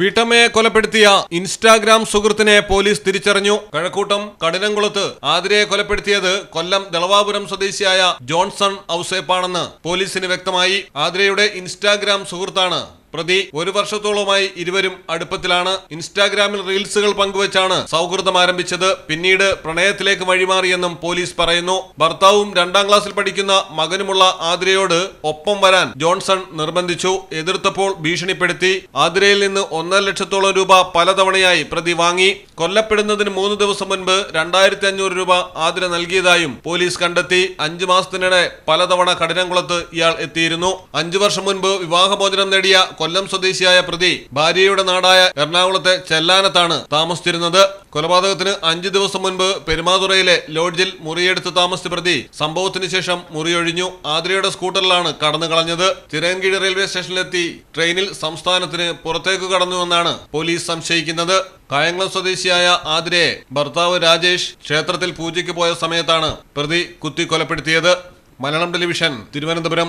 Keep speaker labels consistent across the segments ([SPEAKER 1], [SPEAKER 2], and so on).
[SPEAKER 1] വീട്ടമ്മയെ കൊലപ്പെടുത്തിയ ഇൻസ്റ്റാഗ്രാം സുഹൃത്തിനെ പോലീസ് തിരിച്ചറിഞ്ഞു. കഴക്കൂട്ടം കഠിനംകുളത്ത് ആതിരയെ കൊലപ്പെടുത്തിയത് കൊല്ലം ദളവാപുരം സ്വദേശിയായ ജോൺസൺ ഔസേപ്പാണെന്ന് പോലീസിന് വ്യക്തമായി. ആതിരയുടെ ഇൻസ്റ്റാഗ്രാം സുഹൃത്താണ് പ്രതി ഒരു വർഷത്തോളമായി ഇരുവരും അടുപ്പത്തിലാണ്. ഇൻസ്റ്റാഗ്രാമിൽ റീൽസുകൾ പങ്കുവച്ചാണ് സൗഹൃദം ആരംഭിച്ചത്. പിന്നീട് പ്രണയത്തിലേക്ക് വഴിമാറിയെന്നും പോലീസ് പറയുന്നു. ഭർത്താവും രണ്ടാം ക്ലാസ്സിൽ പഠിക്കുന്ന മകനുമുള്ള ആതിരയോട് ഒപ്പം വരാൻ ജോൺസൺ നിർബന്ധിച്ചു. എതിർത്തപ്പോൾ ഭീഷണിപ്പെടുത്തി. ആതിരയിൽ നിന്ന് ഒന്നര ലക്ഷത്തോളം രൂപ പലതവണയായി പ്രതി വാങ്ങി. കൊല്ലപ്പെടുന്നതിന് മൂന്ന് ദിവസം മുൻപ് രണ്ടായിരത്തി അഞ്ഞൂറ് രൂപ ആതിര നൽകിയതായും പോലീസ് കണ്ടെത്തി. അഞ്ചു മാസത്തിനിടെ പലതവണ കഠിനംകുളത്ത് ഇയാൾ എത്തിയിരുന്നു. അഞ്ചു വർഷം മുൻപ് വിവാഹമോചനം നേടിയ കൊല്ലം സ്വദേശിയായ പ്രതി ഭാര്യയുടെ നാടായ എറണാകുളത്തെ ചെല്ലാനത്താണ് താമസിച്ചിരുന്നത്. കൊലപാതകത്തിന് അഞ്ചു ദിവസം മുൻപ് പെരുമാതുറയിലെ ലോഡ്ജിൽ മുറിയെടുത്ത് താമസിച്ച പ്രതി സംഭവത്തിന് ശേഷം മുറിയൊഴിഞ്ഞു. ആതിരയുടെ സ്കൂട്ടറിലാണ് കടന്നു കളഞ്ഞത്. തിരയൻകീഴ് റെയിൽവേ സ്റ്റേഷനിലെത്തി ട്രെയിനിൽ സംസ്ഥാനത്തിന് പുറത്തേക്ക് കടന്നുവെന്നാണ് പോലീസ് സംശയിക്കുന്നത്. കായംകുളം സ്വദേശിയായ ആതിരയെ ഭർത്താവ് രാജേഷ് ക്ഷേത്രത്തിൽ പൂജയ്ക്ക് പോയ സമയത്താണ് പ്രതി കുത്തി കൊലപ്പെടുത്തിയത് Malayalam television Thiruvananthapuram.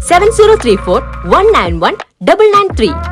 [SPEAKER 2] seven zero three four one nine one double nine three